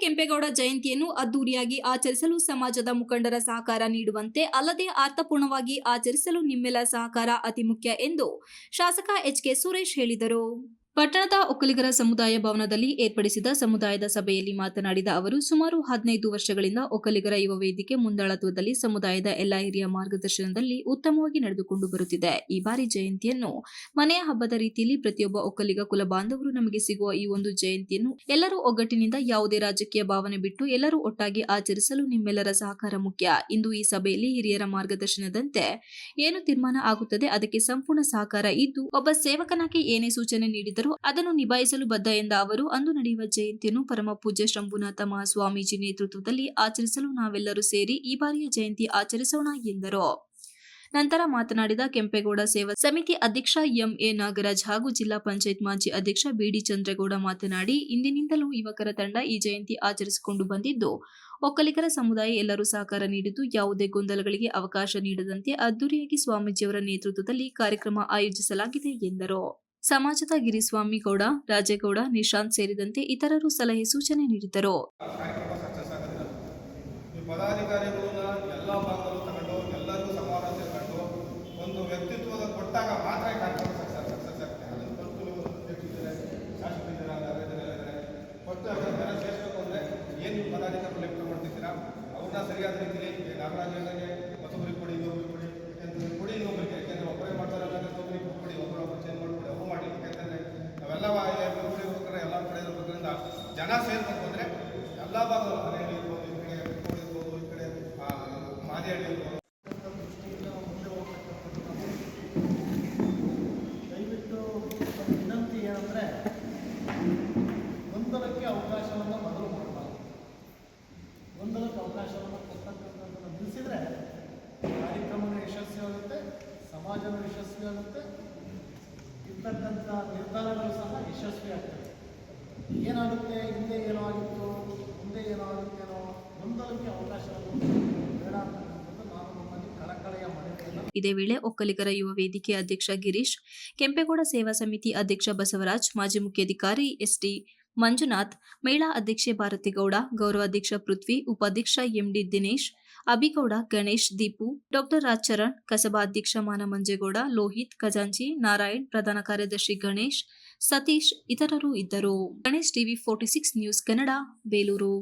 ಕೆಂಪೇಗೌಡ ಜಯಂತಿಯನ್ನು ಅದ್ದೂರಿಯಾಗಿ ಆಚರಿಸಲು ಸಮಾಜದ ಮುಖಂಡರ ಸಹಕಾರ ನೀಡುವಂತೆ ಅಲ್ಲದೆ ಅರ್ಥಪೂರ್ಣವಾಗಿ ಆಚರಿಸಲು ನಿಮ್ಮೆಲ್ಲ ಸಹಕಾರ ಅತಿ ಮುಖ್ಯ ಎಂದು ಶಾಸಕ ಎಚ್ ಕೆ ಸುರೇಶ್ ಹೇಳಿದರು. ಪಟ್ಟಣದ ಒಕ್ಕಲಿಗರ ಸಮುದಾಯ ಭವನದಲ್ಲಿ ಏರ್ಪಡಿಸಿದ ಸಮುದಾಯದ ಸಭೆಯಲ್ಲಿ ಮಾತನಾಡಿದ ಅವರು, ಸುಮಾರು ಹದಿನೈದು ವರ್ಷಗಳಿಂದ ಒಕ್ಕಲಿಗರ ಯುವ ವೇದಿಕೆ ಮುಂದಾಳತ್ವದಲ್ಲಿ ಸಮುದಾಯದ ಎಲ್ಲಾ ಹಿರಿಯ ಮಾರ್ಗದರ್ಶನದಲ್ಲಿ ಉತ್ತಮವಾಗಿ ನಡೆದುಕೊಂಡು ಬರುತ್ತಿದೆ. ಈ ಬಾರಿ ಜಯಂತಿಯನ್ನು ಮನೆಯ ಹಬ್ಬದ ರೀತಿಯಲ್ಲಿ ಪ್ರತಿಯೊಬ್ಬ ಒಕ್ಕಲಿಗ ಕುಲ ಬಾಂಧವರು ನಮಗೆ ಸಿಗುವ ಈ ಒಂದು ಜಯಂತಿಯನ್ನು ಎಲ್ಲರೂ ಒಗ್ಗಟ್ಟಿನಿಂದ ಯಾವುದೇ ರಾಜಕೀಯ ಭಾವನೆ ಬಿಟ್ಟು ಎಲ್ಲರೂ ಒಟ್ಟಾಗಿ ಆಚರಿಸಲು ನಿಮ್ಮೆಲ್ಲರ ಸಹಕಾರ ಮುಖ್ಯ. ಇಂದು ಈ ಸಭೆಯಲ್ಲಿ ಹಿರಿಯರ ಮಾರ್ಗದರ್ಶನದಂತೆ ಏನು ತೀರ್ಮಾನ ಆಗುತ್ತದೆ, ಅದಕ್ಕೆ ಸಂಪೂರ್ಣ ಸಹಕಾರ ಇದ್ದು, ಒಬ್ಬ ಸೇವಕನಾಗಿ ಏನೇ ಸೂಚನೆ ನೀಡಿದರೂ ಅದನ್ನು ನಿಭಾಯಿಸಲು ಬದ್ಧ ಎಂದ ಅವರು, ಅಂದು ನಡೆಯುವ ಜಯಂತಿಯನ್ನು ಪರಮ ಪೂಜ್ಯ ಶಂಭುನಾಥ ಮಹಾಸ್ವಾಮೀಜಿ ನೇತೃತ್ವದಲ್ಲಿ ಆಚರಿಸಲು ನಾವೆಲ್ಲರೂ ಸೇರಿ ಈ ಬಾರಿಯ ಜಯಂತಿ ಆಚರಿಸೋಣ ಎಂದರು. ನಂತರ ಮಾತನಾಡಿದ ಕೆಂಪೇಗೌಡ ಸೇವಾ ಸಮಿತಿ ಅಧ್ಯಕ್ಷ ಎಂಎ ನಾಗರಾಜ್ ಹಾಗೂ ಜಿಲ್ಲಾ ಪಂಚಾಯತ್ ಮಾಜಿ ಅಧ್ಯಕ್ಷ ಬಿಡಿ ಚಂದ್ರೇಗೌಡ ಮಾತನಾಡಿ, ಇಂದಿನಿಂದಲೂ ಯುವಕರ ತಂಡ ಈ ಜಯಂತಿ ಆಚರಿಸಿಕೊಂಡು ಬಂದಿದ್ದು, ಒಕ್ಕಲಿಗರ ಸಮುದಾಯ ಎಲ್ಲರೂ ಸಹಕಾರ ನೀಡಿದ್ದು, ಯಾವುದೇ ಗೊಂದಲಗಳಿಗೆ ಅವಕಾಶ ನೀಡದಂತೆ ಅದ್ದೂರಿಯಾಗಿ ಸ್ವಾಮೀಜಿಯವರ ನೇತೃತ್ವದಲ್ಲಿ ಕಾರ್ಯಕ್ರಮ ಆಯೋಜಿಸಲಾಗಿದೆ ಎಂದರು. ಸಮಾಜದ ಗಿರಿಸ್ವಾಮಿ ಗೌಡ ರಾಜೇಗೌಡ ನಿಶಾಂತ್ ಸೇರಿದಂತೆ ಇತರರು ಸಲಹೆ ಸೂಚನೆ ನೀಡಿದರು ಕಾರ್ಯಕ್ರಮ ಸಕ್ಸಸ್ ನಾಗರಾಜ್ ಪದಾಧಿಕಾರಿಗಳನ್ನ ಜನ ಸೇರ್ಬೇಕು ಅಂದರೆ ಎಲ್ಲ ಭಾಗದ ಮನೆಯಲ್ಲಿ ಇರ್ಬೋದು, ಈ ಕಡೆ ಇರ್ಬೋದು, ಈ ಕಡೆ ಮಾದಿಹಳ್ಳಿ ಇರ್ಬೋದು. ದಯವಿಟ್ಟು ವಿನಂತಿ ಏನಂದರೆ ಗೊಂದಲಕ್ಕೆ ಅವಕಾಶವನ್ನು ಮೊದಲು ಮಾಡಬಾರ್ದು ಗೊಂದಲಕ್ಕೆ ಅವಕಾಶವನ್ನು ಕೊಡ್ತಕ್ಕಂಥದ್ದನ್ನು ನಿಲ್ಲಿಸಿದರೆ ಕಾರ್ಯಕ್ರಮನೂ ಯಶಸ್ವಿ ಆಗುತ್ತೆ ಸಮಾಜನೂ ಯಶಸ್ವಿ ಆಗುತ್ತೆ, ಇರ್ತಕ್ಕಂಥ ನಿರ್ಧಾರಗಳು ಸಹ ಯಶಸ್ವಿ ಆಗ್ತವೆ ಏನಾಗುತ್ತೆ? ಹಿಂದೆ ಏನೋ ಆಗಿತ್ತು ಮುಂದೆ ಏನೋ ಆಗುತ್ತೇನೋ ಗೊಂದಲಕ್ಕೆ ಮನವಿಯನ್ನು ಇದೇ ವೇಳೆ ಒಕ್ಕಲಿಗರ ಯುವ ವೇದಿಕೆ ಅಧ್ಯಕ್ಷ ಗಿರೀಶ್, ಕೆಂಪೇಗೌಡ ಸೇವಾ ಸಮಿತಿ ಅಧ್ಯಕ್ಷ ಬಸವರಾಜ್, ಮಾಜಿ ಮುಖ್ಯಾಧಿಕಾರಿ ಎಸ್ಟಿ ಮಂಜುನಾಥ್, ಮಹಿಳಾ ಅಧ್ಯಕ್ಷೆ ಭಾರತಿಗೌಡ ಗೌರವಾಧ್ಯಕ್ಷ ಪೃಥ್ವಿ, ಉಪಾಧ್ಯಕ್ಷ ಎಂಡಿ ದಿನೇಶ್ ಅಬಿಗೌಡ ಗಣೇಶ್ ದೀಪು, ಡಾಕ್ಟರ್ ರಾಜ್ಚರಣ್, ಕಸಬಾ ಅಧ್ಯಕ್ಷ ಮಾನಮಂಜೇಗೌಡ, ಲೋಹಿತ್ ಖಜಾಂಚಿ, ನಾರಾಯಣ್, ಪ್ರಧಾನ ಕಾರ್ಯದರ್ಶಿ ಗಣೇಶ್, ಸತೀಶ್ ಇತರರು ಇದ್ದರು. Ganesh TV forty six news Kannada, Belur.